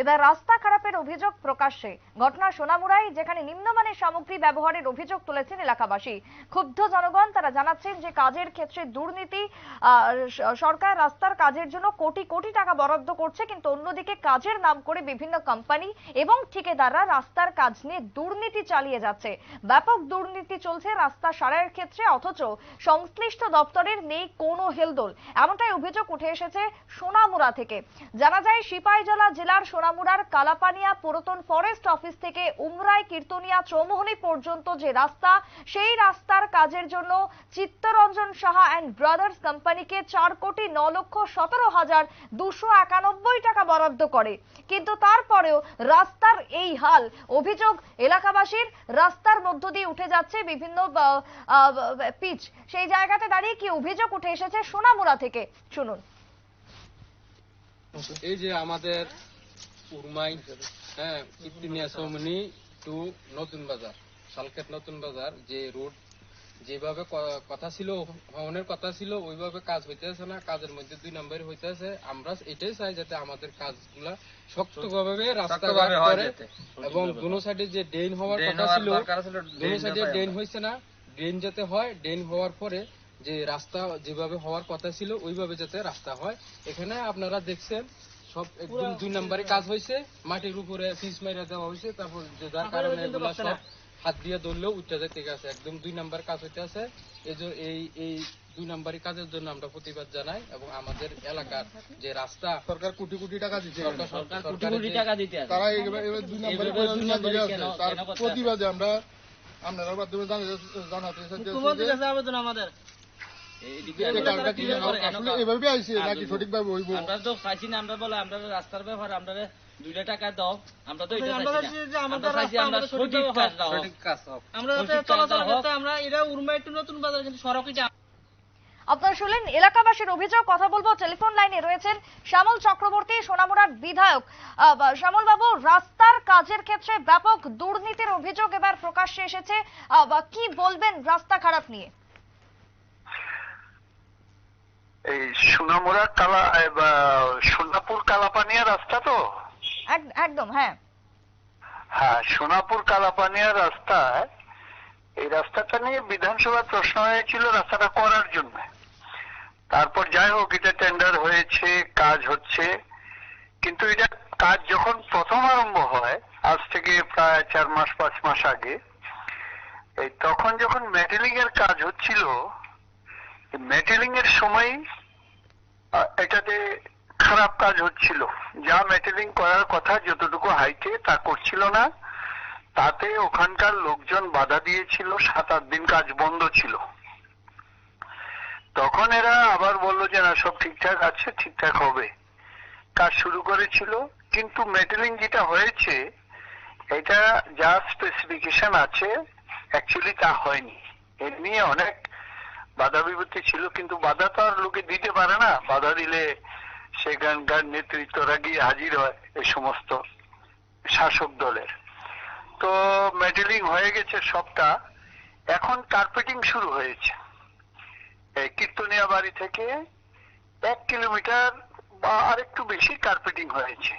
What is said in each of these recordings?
এবার রাস্তা খারাপের অভিযোগ প্রকাশ্যে। ঘটনা সোনামুড়াই, যেখানে নিম্নমানের সামগ্রী ব্যবহারের অভিযোগ তুলেছেন এলাকাবাসী। ক্ষুব্ধ জনগণ তারা জানাচ্ছেন যে কাজের ক্ষেত্রে দুর্নীতি সরকার রাস্তার কাজের জন্য কোটি কোটি টাকা বরাদ্দ করছে, কিন্তু অন্যদিকে কাজের নাম করে বিভিন্ন কোম্পানি এবং ঠিকাদাররা রাস্তার কাজ নিয়ে দুর্নীতি চালিয়ে যাচ্ছে। ব্যাপক দুর্নীতি চলছে রাস্তা সারাইয়ের ক্ষেত্রে, অথচ সংশ্লিষ্ট দপ্তরের নেই কোনো হেলদোল। এমনটাই অভিযোগ উঠে এসেছে সোনামুড়া থেকে। জানা যায় সিপাহীজলা জেলার সোনামুড়ার কালাপানিয়া পুরাতন ফরেস্ট অফিস থেকে উমরাই কীর্তনিয়া চৌমোহনী পর্যন্ত যে রাস্তা, সেই রাস্তার কাজের জন্য চিত্তরঞ্জন সাহা অ্যান্ড ব্রাদার্স কোম্পানিকে চার কোটি ন লক্ষ সতেরো হাজার দুশো একানব্বই টাকা বরাদ্দ করে। কিন্তু তারপরেও রাস্তার এই হাল, অভিযোগ এলাকাবাসীর, রাস্তার মধ্য দিয়ে উঠে যাচ্ছে বিভিন্ন পিচ। সেই জায়গাতে দাঁড়িয়ে কি অভিযোগ উঠে এসেছে সোনামুড়া থেকে? শুনুন। এই যে আমাদের উরমাই হ্যাঁ সৌমনি টু নতুন বাজার সালকেট নতুন বাজার যে রোড যেভাবে কথা ছিল ভবনের কথা ছিল ওইভাবে কাজ হইতেছে না কাজের মধ্যে দুই নম্বর হইতেছে। আমরা এটাই চাই যাতে আমাদের কাজগুলা শক্তভাবে রাস্তাঘাট করে এবং দুনো সাইডে যে ড্রেন হওয়ার কথা ছিল দুনো সাইডে ড্রেন হয়েছে না ড্রেন যাতে হয় ড্রেন হওয়ার পরে যে রাস্তা যেভাবে হওয়ার কথা ছিল ওইভাবে যাতে রাস্তা হয়। এখানে আপনারা দেখছেন সব একদম দুই নম্বরে কাজ হয়েছে মাটির উপরে পিচ মাইরা দেওয়া হয়েছে তারপর যার কারণে এগুলা সব হাত দিয়ে ধরলেও উঠতে যেতে গেছে। একদম দুই নাম্বার কাজ হইতে আছে। এই যে- এই এই দুই নাম্বারই কাজের জন্য আমরা প্রতিবাদ জানাই এবং আমাদের এলাকার যে রাস্তা সরকার কোটি কোটি টাকা দিচ্ছে সরকার সরকার কোটি কোটি টাকা দিতে তারা দুই নম্বরে। তার প্রতিবাদে আমরা আপনারা মাধ্যমে জানাতে আমাদের। এভাবে নাকি সঠিকভাবে হইব আমরা তো চাইছি না আমরা বলে আমরা রাস্তার ব্যাপারে আমরা দুইটা টাকা দাও আমরা তো আপনারা শুনলেন এলাকাবাসীর অভিযোগ কথা বলব টেলিফোন লাইনে রয়েছেন শ্যামল চক্রবর্তী সোনামুড়ার বিধায়ক। আহ, শ্যামল বাবু রাস্তার কাজের ক্ষেত্রে ব্যাপক দুর্নীতির অভিযোগ এবার প্রকাশ্যে এসেছে। আহ, বা কি বলবেন রাস্তা খারাপ নিয়ে? এই সোনামুড়া কালা সোনাপুর কালাপানিয়া রাস্তা তো? একদম হ্যাঁ। হ্যাঁ সোনাপুর কালাপানিয়া রাস্তায় এই রাস্তাটা নিয়ে বিধানসভায় প্রশ্ন হয়েছিল রাস্তাটা করার জন্য। তারপর যাই হোক এটা টেন্ডার হয়েছে কাজ হচ্ছে। কিন্তু এটা কাজ যখন প্রথম আরম্ভ হয় আজ থেকে প্রায় চার মাস পাঁচ মাস আগে এই তখন যখন মেটেলিং এর কাজ হচ্ছিল মেটেলিং এর সময় এটাতে খারাপ কাজ হচ্ছিল। যা মেটেলিং করার কথা যতটুকু হাইটে তা করছিল না। তাতে ওখানকার লোকজন বাধা দিয়েছিল সাত আট দিন কাজ বন্ধ ছিল। তখন এরা আবার বলল যে, না, সব ঠিকঠাক আছে, ঠিকঠাক হবে। কাজ শুরু করেছিল। কিন্তু মেটেলিং যেটা হয়েছে, এটা যা স্পেসিফিকেশন আছে অ্যাকচুয়ালি তা হয়নি। এর নিয়ে অনেক বাধা বিপত্তি ছিল, কিন্তু বাধা তো আর লোকে দিতে পারে না। বাধা দিলে সেখানকার নেতৃত্বরা গিয়ে হাজির হয় এই সমস্ত শাসক দলের। তো মেডেলিং হয়ে গেছে সবটা। এখন কার্পেটিং শুরু হয়েছে। কীর্তনিয়া বাড়ি থেকে এক কিলোমিটার বা আরেকটু বেশি কার্পেটিং হয়েছে।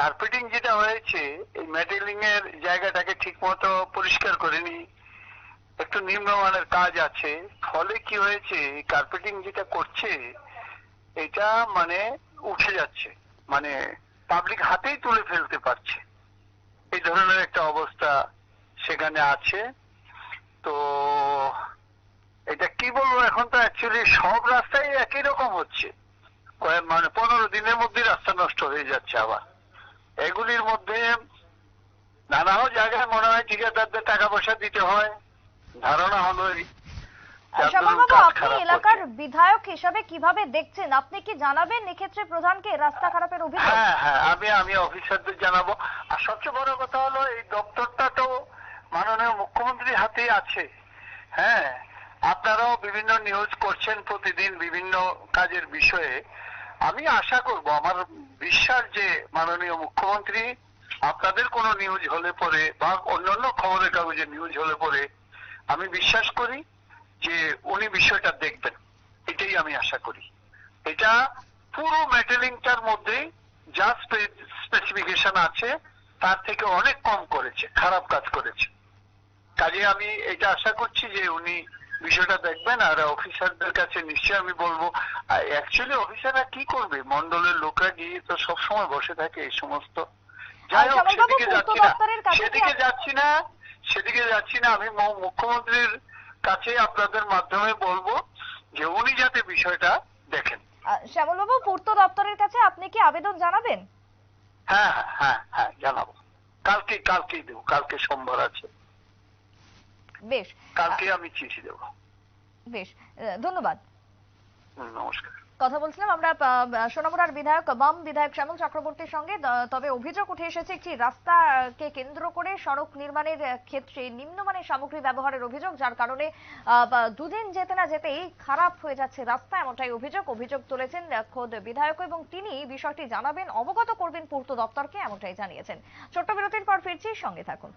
কার্পেটিং যেটা হয়েছে, এই মেটেলিং এর জায়গাটাকে ঠিক মতো পরিষ্কার করেনি একটু নিম্নমানের কাজ আছে। ফলে কি হয়েছে কার্পেটিং যেটা করছে, এটা মানে উঠে যাচ্ছে। মানে পাবলিক হাতেই তুলে ফেলতে পারছে। এই ধরনের একটা অবস্থা সেখানে আছে। তো এটা কি বলব, এখন তো অ্যাকচুয়ালি সব রাস্তায় একই রকম হচ্ছে। কয়েক মানে পনেরো দিনের মধ্যে রাস্তা নষ্ট হয়ে যাচ্ছে আবার। এগুলির মধ্যে নানা জায়গায় মনে হয় ঠিকাদারদের টাকা পয়সা দিতে হয়। ধারণা হলো কাজ আপনি এলাকার বিধায়ক হিসাবে কীভাবে দেখছেন? আপনি কি জানাবেন এক্ষেত্রে প্রধানকে রাস্তা খারাপের অভিযোগ? হ্যাঁ হ্যাঁ আমি আমি অফিসারদের জানাব। আর সবচেয়ে বড় কথা হলো এই দপ্তরটা তো মাননীয় মুখ্যমন্ত্রীর হাতেই আছে। হ্যাঁ আপনারাও বিভিন্ন নিউজ করছেন প্রতিদিন বিভিন্ন কাজের বিষয়ে। আমি আশা করব আমার বিশ্বাস যে মাননীয় মুখ্যমন্ত্রী আপনাদের কোনো নিউজ হলে পরে বা অন্যান্য খবরের কাগজে নিউজ হলে পরে আমি বিশ্বাস করি যে উনি বিষয়টা দেখবেন। এটাই আমি আশা করি। এটা পুরো মেটেলিংটার মধ্যে যা স্পেসিফিকেশন আছে তার থেকে অনেক কম করেছে খারাপ কাজ করেছে। কাজে আমি এটা আশা করছি যে উনি বিষয়টা দেখবেন আর অফিসারদের কাছে নিশ্চয়ই আমি বলব অ্যাকচুয়ালি অফিসাররা কি করবে? মন্ডলের লোকরা গিয়ে তো সবসময় বসে থাকে এই সমস্ত। যাই হোক সেদিকে যাচ্ছি না। সেদিকে যাচ্ছি না। সেদিকে যাচ্ছি না আমি মুখ্যমন্ত্রীর কাছে আপনাদের মাধ্যমে বলব যে উনি যাতে বিষয়টা দেখেন। শ্যামলবাবু পূর্ত দপ্তরের কাছে আপনি কি আবেদন জানাবেন? হ্যাঁ হ্যাঁ হ্যাঁ হ্যাঁ জানাব। কালকে কালকেই দেবো কালকে সোমবার আছে। বেশ। কালকে আমি চিঠি দেবো। বেশ ধন্যবাদ। নমস্কার। কথা বলছিলাম, আমরা সোনামুড়ার বিধায়ক, বাম বিধায়ক শ্যামল চক্রবর্তীর সঙ্গে তবে অভিযোগ উঠে এসেছে একটি রাস্তাকে কেন্দ্র করে সড়ক নির্মাণের ক্ষেত্রে নিম্নমানের সামগ্রী ব্যবহারের অভিযোগ, যার কারণে দুদিন যেতে না যেতেই খারাপ হয়ে যাচ্ছে রাস্তা, এমনটাই অভিযোগ। অভিযোগ তুলেছেন খোদ বিধায়ক এবং তিনি বিষয়টি জানাবেন, অবগত করবেন পূর্ত দপ্তরকে, এমনটাই জানিয়েছেন। ছোট্ট বিরতির পর ফিরছি, সঙ্গে থাকুন।